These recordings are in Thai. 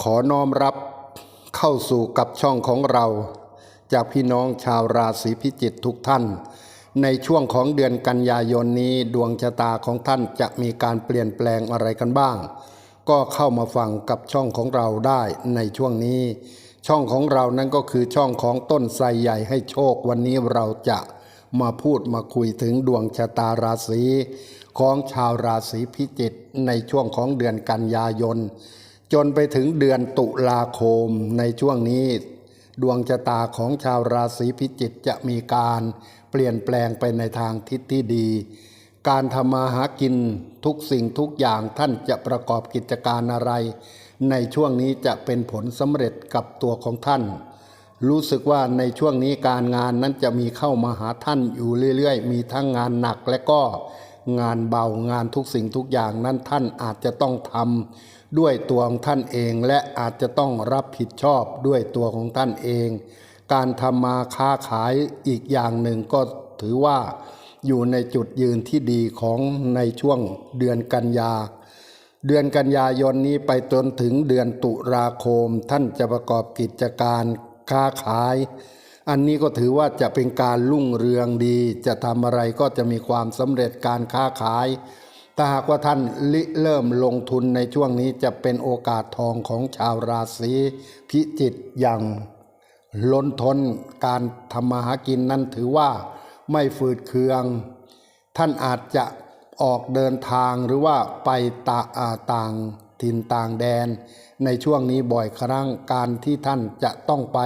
ขอน้อมรับเข้าสู่กับช่องของเรา จากพี่น้องชาวราศีพิจิกทุกท่าน ในช่วงของเดือนกันยายนนี้ดวงชะตาของท่านจะมีการเปลี่ยนแปลงอะไรกันบ้าง ก็เข้ามาฟังกับช่องของเราได้ในช่วงนี้ ช่องของเรานั้นก็คือช่องของต้นไทรใหญ่ให้โชควันนี้เราจะมาพูดมาคุยถึงดวงชะตาราศีของชาวราศีพิจิกในช่วงของเดือนกันยายน จนไปถึงเดือนตุลาคมในช่วงนี้ ดวงชะตาของชาวราศีพิจิกจะมีการเปลี่ยนแปลงไปในทางทิศที่ดี การทำมาหากินทุกสิ่งทุกอย่างท่านจะประกอบกิจการอะไร ในช่วงนี้จะเป็นผลสำเร็จกับตัวของท่าน รู้สึกว่าในช่วงนี้การงานนั้นจะมีเข้ามาหาท่านอยู่เรื่อยๆ มีทั้งงานหนักและก็งานเบางานทุกสิ่งทุกอย่างนั้นท่านอาจจะต้องทำ ด้วยตัวของท่านเองและอาจจะต้องรับผิดชอบด้วยตัวของท่านเอง การทำมาค้าขายอีกอย่างหนึ่งก็ถือว่าอยู่ในจุดยืนที่ดีของในช่วงเดือนกันยา เดือนกันยายนนี้ไปจนถึงเดือนตุลาคม ท่านจะประกอบกิจการค้าขาย อันนี้ก็ถือว่าจะเป็นการรุ่งเรืองดี จะทำอะไรก็จะมีความสำเร็จการค้าขาย ถ้าหากว่าท่านริเริ่มลงทุนในช่วงนี้จะเป็นโอกาสทองของชาวราศีพิจิตอย่างล้นทนการทำมาหากินนั้นถือว่าไม่ฝืดเคือง ท่านอาจจะออกเดินทางหรือว่าไปตาอ่าต่างถิ่นต่างแดน ในช่วงนี้บ่อยครั้งการที่ท่านจะต้องไป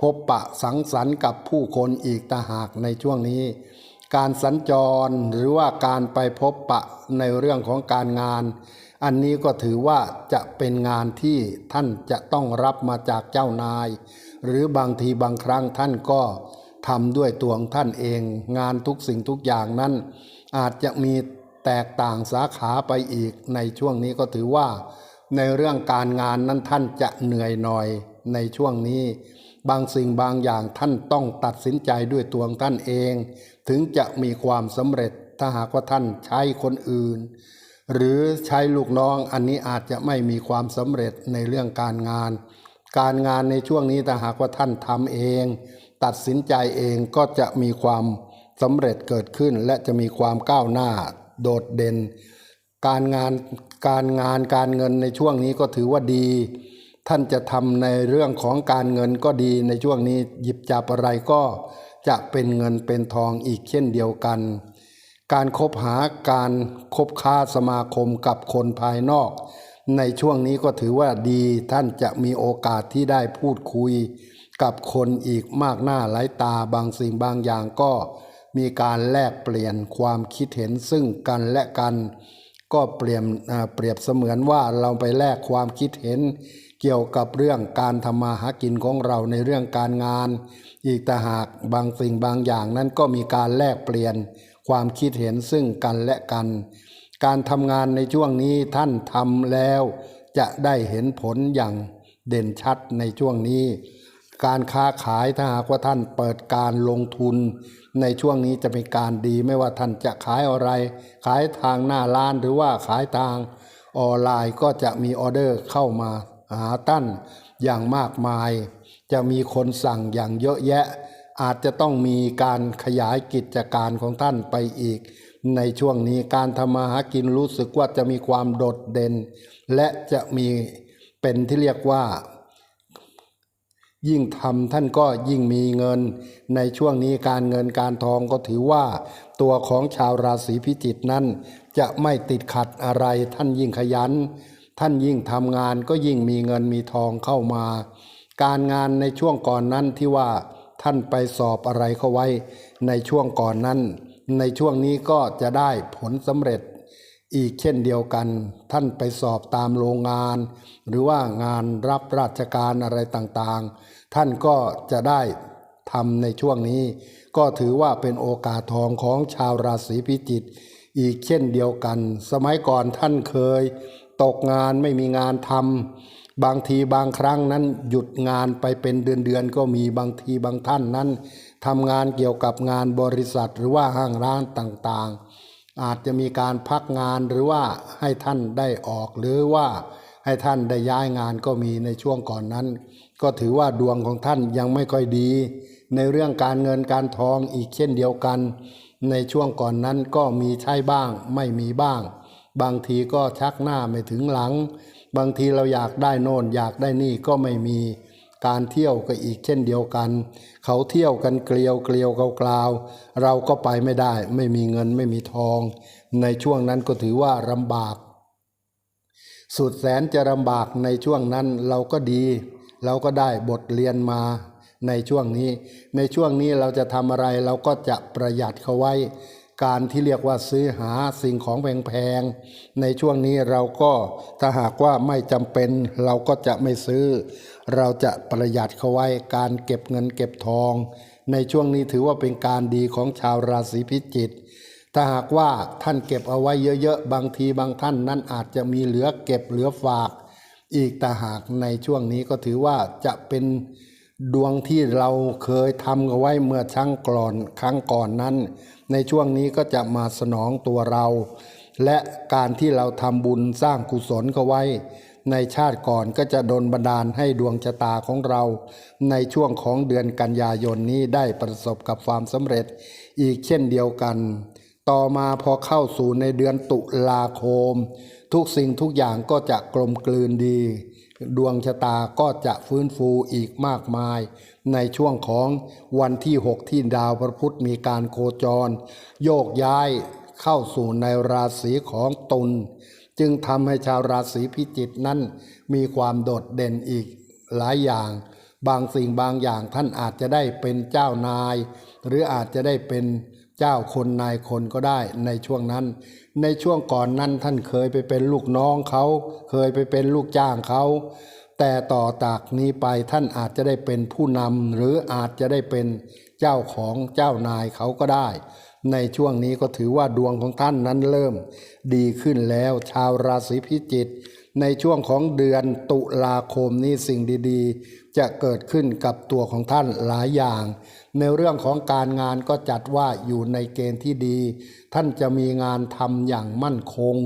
พบปะสังสรรค์กับผู้คนอีกตาหากในช่วงนี้ การสัญจรหรือว่าการไปพบปะในเรื่องของการงาน อันนี้ก็ถือว่าจะเป็นงานที่ท่านจะต้องรับมาจากเจ้านาย หรือบางทีบางครั้งท่านก็ทำด้วยตัวของท่านเอง งานทุกสิ่งทุกอย่างนั้น อาจจะมีแตกต่างสาขาไปอีกในช่วงนี้ก็ถือว่า ในเรื่องการงานนั้นท่านจะเหนื่อยหน่อยในช่วงนี้ บางสิ่งบางอย่างท่านต้องตัดสินใจด้วยตัวของท่านเอง ถึงจะมีความสำเร็จถ้าหากว่าท่านใช้คนอื่น หรือใช้ลูกน้องอันนี้อาจจะไม่มีความสำเร็จในเรื่องการงาน การงานในช่วงนี้ถ้าหากว่าท่านทำเอง ตัดสินใจเองก็จะมีความสำเร็จเกิดขึ้น และจะมีความก้าวหน้าโดดเด่น การงานการงานการเงินในช่วงนี้ก็ถือว่าดี ท่านจะทำในเรื่องของการเงินก็ดีในช่วงนี้หยิบจับอะไรก็ จะเป็นเงินเป็นทองอีกเช่นเดียวกัน การคบหาการคบค้าสมาคมกับคนภายนอก ในช่วงนี้ก็ถือว่าดีท่านจะมีโอกาสที่ได้พูดคุย กับคนอีกมากหน้าหลายตาบางสิ่งบางอย่างก็มีการแลกเปลี่ยนความคิดเห็นซึ่งกันและกัน ก็เปรียบเปรียบเสมือนว่าเราไปแลกความคิดเห็น เกี่ยวกับเรื่องการทำมาหากินของเราในเรื่องการงาน อีกแต่หากบางสิ่งบางอย่างนั้นก็มีการแลกเปลี่ยนความคิดเห็นซึ่งกันและกัน การทำงานในช่วงนี้ท่านทำแล้ว จะได้เห็นผลอย่างเด่นชัดในช่วงนี้ การค้าขายถ้าหากว่าท่านเปิดการลงทุน ในช่วงนี้จะเป็นการดีไม่ว่าท่านจะขายอะไร ขายทางหน้าร้านหรือว่าขายทางออนไลน์ก็จะมีออเดอร์เข้ามา หาท่านอย่างมากมาย จะมีคนสั่งอย่างเยอะแยะ อาจจะต้องมีการขยายกิจการของท่านไปอีก ในช่วงนี้การทำมาหากินรู้สึกว่าจะมีความโดดเด่น และจะมีเป็นที่เรียกว่ายิ่งทำท่านก็ยิ่งมีเงิน ในช่วงนี้การเงินการทองก็ถือว่า ตัวของชาวราศีพิจิกนั้น จะไม่ติดขัดอะไรท่านยิ่งขยัน ท่านยิ่งทำงานก็ยิ่งมีเงินมีทองเข้ามา การงานในช่วงก่อนนั้นที่ว่าท่านไปสอบอะไรเข้าไว้ ในช่วงก่อนนั้น ในช่วงนี้ก็จะได้ผลสำเร็จ อีกเช่นเดียวกัน ท่านไปสอบตามโรงงาน หรือว่างานรับราชการอะไรต่างๆ ท่านก็จะได้ทำในช่วงนี้ ก็ถือว่าเป็นโอกาสทองของชาวราศีพิจิกอีกเช่นเดียวกัน สมัยก่อนท่านเคย ตกงานไม่มีงานทำบางทีบางครั้งนั้นหยุดงานไปเป็นเดือนๆก็มีบางทีบางท่านนั้นทำงานเกี่ยวกับงานบริษัทหรือว่าห้างร้านต่างๆ อาจจะมีการพักงานหรือว่าให้ท่านได้ออกหรือว่าให้ท่านได้ย้ายงานก็มีในช่วงก่อนนั้น ก็ถือว่าดวงของท่านยังไม่ค่อยดี ในเรื่องการเงินการทองอีกเช่นเดียวกัน ในช่วงก่อนนั้นก็มีใช่บ้างไม่มีบ้าง บางทีก็ชักหน้าไม่ถึงหลัง บางทีเราอยากได้โน่นอยากได้นี่ก็ไม่มีการเที่ยวก็อีกเช่นเดียวกัน เขาเที่ยวกันเกลียวเกลียวกลาวเราก็ไปไม่ได้ ไม่มีเงินไม่มีทอง ในช่วงนั้นก็ถือว่าลำบาก สุดแสนจะลำบากในช่วงนั้นเราก็ดี เราก็ได้บทเรียนมาในช่วงนี้ ในช่วงนี้เราจะทำอะไรเราก็จะประหยัดเขาไว้ การที่เรียกว่าซื้อหาสิ่งของแพงๆ ในช่วงนี้เราก็ถ้าหากว่าไม่จำเป็นเราก็จะไม่ซื้อ เราจะประหยัดเขาไว้การเก็บเงินเก็บทอง ในช่วงนี้ถือว่าเป็นการดีของชาวราศีพิจิกถ้าหากว่าท่านเก็บเอาไว้เยอะๆ บางทีบางท่านนั้นอาจจะมีเหลือเก็บเหลือฝาก อีกแต่หากในช่วงนี้ก็ถือว่าจะเป็น ดวงที่เราเคยทำเอาไว้เมื่อช่างก่อนครั้งก่อนนั้น ในช่วงนี้ก็จะมาสนองตัวเรา และการที่เราทำบุญสร้างกุศลเขาไว้ ในชาติก่อนก็จะโดลบันดาลให้ดวงชะตาของเรา ในช่วงของเดือนกันยายนนี้ได้ประสบกับความสำเร็จอีกเช่นเดียวกัน ต่อมาพอเข้าสู่ในเดือนตุลาคม ทุกสิ่งทุกอย่างก็จะกลมกลืนดี ดวงชะตาก็จะฟื้นฟูอีกมากมาย ในช่วงของวันที่ 6 ที่ดาวพระพุธมีการโคจร โยกย้ายเข้าสู่ในราศีของตุลจึงทำให้ชาวราศีพิจิกนั้น มีความโดดเด่นอีกหลายอย่าง บางสิ่งบางอย่างท่านอาจจะได้เป็นเจ้านาย หรืออาจจะได้เป็น เจ้าคนนายคนก็ได้ในช่วงนั้น ในช่วงก่อนนั้นท่านเคยไปเป็นลูกน้องเขา เคยไปเป็นลูกจ้างเขา แต่ต่อจากนี้ไปท่านอาจจะได้เป็นผู้นำหรืออาจจะได้เป็นเจ้าของเจ้านายเขาก็ได้ ในช่วงนี้ก็ถือว่าดวงของท่านนั้นเริ่ม ดีขึ้นแล้วชาวราศีพิจิก ในช่วงของเดือนตุลาคมนี้สิ่งดีๆ จะเกิดขึ้นกับตัวของท่านหลายอย่าง ในเรื่องของการงานก็จัดว่าอยู่ในเกณฑ์ที่ดี ท่านจะมีงานทำอย่างมั่นคง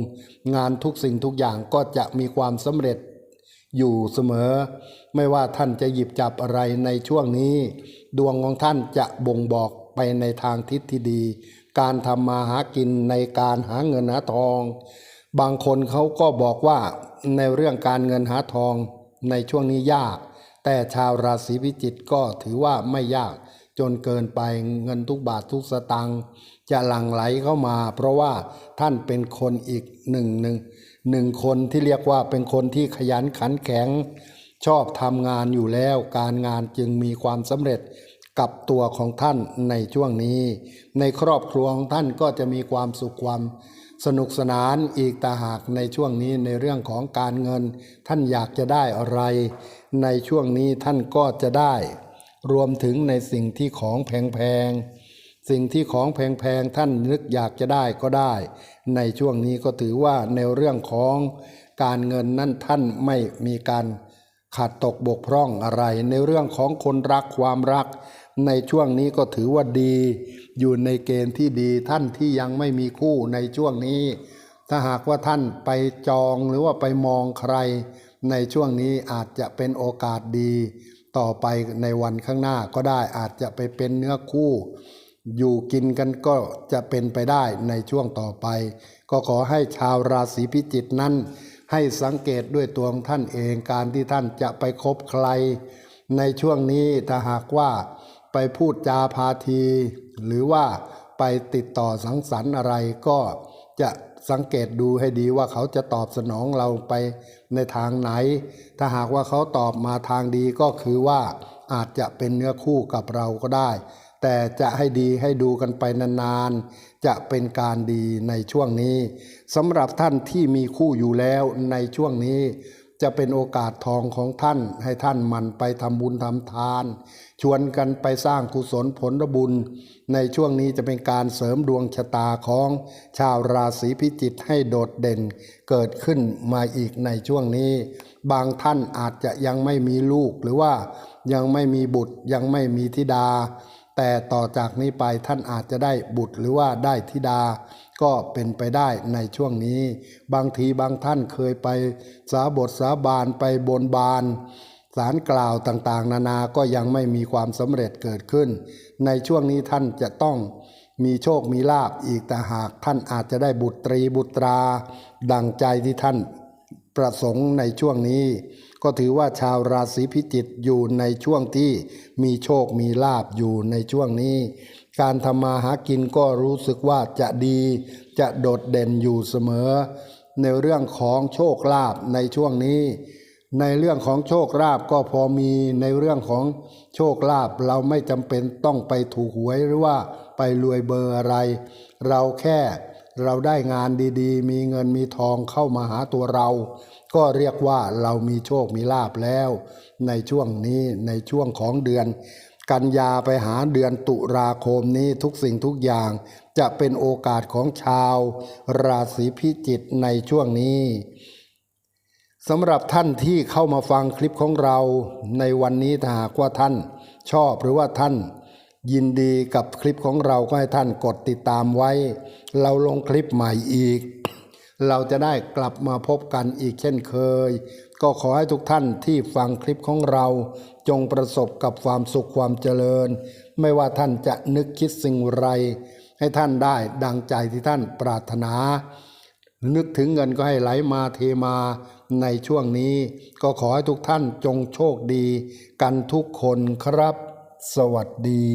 งานทุกสิ่งทุกอย่างก็จะมีความสำเร็จอยู่เสมอ ไม่ว่าท่านจะหยิบจับอะไรในช่วงนี้ ดวงของท่านจะบ่งบอกไปในทางทิศที่ดี การทำมาหากินในการหาเงินหาทอง บางคนเขาก็บอกว่าในเรื่องการเงินหาทองในช่วงนี้ยาก แต่ชาวราศีพิจิกก็ถือว่าไม่ยากจนเกินไปเงินทุกบาททุกสตางค์จะหลั่งไหลเข้ามา เพราะว่าท่านเป็นคนอีกหนึ่งหนึ่งหนึ่งคนที่เรียกว่าเป็นคนที่ขยันขันแข็ง ชอบทำงานอยู่แล้ว การงานจึงมีความสำเร็จกับตัวของท่านในช่วงนี้ ในครอบครัวของท่านก็จะมีความสุขความ สนุกสนานอีกตาหากในช่วงนี้ในเรื่องของการเงิน ท่านอยากจะได้อะไร ในช่วงนี้ท่านก็จะได้ รวมถึงในสิ่งที่ของแพงๆสิ่งที่ของแพงๆท่านนึกอยากจะได้ก็ได้ ในช่วงนี้ก็ถือว่าในเรื่องของการเงินนั้นท่านไม่มีการ ขาดตกบกพร่องอะไร ในเรื่องของคนรักความรัก ในช่วงนี้ก็ถือว่าดี อยู่ในเกณฑ์ที่ดีท่านที่ยังไม่มีคู่ในช่วงนี้ ถ้าหากว่าท่านไปจองหรือว่าไปมองใคร ในช่วงนี้อาจจะเป็นโอกาสดี ต่อไปในวันข้างหน้าก็ได้อาจจะไปเป็นเนื้อคู่ อยู่กินกันก็จะเป็นไปได้ในช่วงต่อไป ก็ขอให้ชาวราศีพิจิกนั้น ให้สังเกตด้วยตัวของท่านเองการที่ท่านจะไปคบใคร ในช่วงนี้ถ้าหากว่าไปพูดจาพาที หรือว่าไปติดต่อสังสรรค์อะไรก็จะสังเกตดูให้ดีว่าเขาจะตอบสนองเราไปในทางไหน ถ้าหากว่าเขาตอบมาทางดีก็คือว่าอาจจะเป็นเนื้อคู่กับเราก็ได้ แต่จะให้ดีให้ดูกันไปนานๆ จะเป็นการดีในช่วงนี้สำหรับท่านที่มีคู่อยู่แล้วในช่วงนี้ จะเป็นโอกาสทองของท่าน ให้ท่านหมันไปทำบุญทำทาน ชวนกันไปสร้างกุศลผลบุญ ในช่วงนี้จะเป็นการเสริมดวงชะตาของชาวราศีพิจิกให้โดดเด่นเกิดขึ้นมาอีกในช่วงนี้ บางท่านอาจจะยังไม่มีลูกหรือว่ายังไม่มีบุตรยังไม่มีธิดา แต่ต่อจากนี้ไปท่านอาจจะได้บุตรหรือว่าได้ธิดา ก็เป็นไปได้ในช่วงนี้ บางทีบางท่านเคยไปสาบทสาบานไปบนบานสารกล่าวต่างๆ นานาก็ยังไม่มีความสำเร็จเกิดขึ้น ในช่วงนี้ท่านจะต้องมีโชคมีลาบอีกแต่หากท่านอาจจะได้บุตรีบุตรา ดังใจที่ท่านประสงค์ในช่วงนี้ ก็ถือว่าชาวราศีพิจิกอยู่ในช่วงที่มีโชคมีลาบอยู่ในช่วงนี้ การทำมาหากินก็รู้สึกว่าจะดีจะโดดเด่นอยู่เสมอ ในเรื่องของโชคลาภในช่วงนี้ ในเรื่องของโชคลาภก็พอมีในเรื่องของโชคลาภเราไม่จำเป็นต้องไปถูกหวยหรือว่าไปรวยเบอร์อะไร เราแค่เราได้งานดีๆ มีเงินมีทองเข้ามาหาตัวเรา ก็เรียกว่าเรามีโชคมีลาภแล้ว ในช่วงนี้ในช่วงของเดือน กันยาไปหาเดือนตุลาคมนี้ทุกสิ่งทุกอย่าง จะเป็นโอกาสของชาว ราศีพิจิกในช่วงนี้ สำหรับท่านที่เข้ามาฟังคลิปของเราในวันนี้ถ้าหากว่าท่านชอบหรือว่าท่าน ยินดีกับคลิปของเราก็ให้ท่านกดติดตามไว้ เราลงคลิปใหม่อีก เราจะได้กลับมาพบกันอีกเช่นเคย ก็ขอให้ทุกท่านที่ฟังคลิปของเรา จงประสบกับความสุขความเจริญ ไม่ว่าท่านจะนึกคิดสิ่งไร ให้ท่านได้ดังใจที่ท่านปรารถนา นึกถึงเงินก็ให้ไหลมาเทมา ในช่วงนี้ก็ขอให้ทุกท่านจงโชคดีกันทุกคนครับ สวัสดี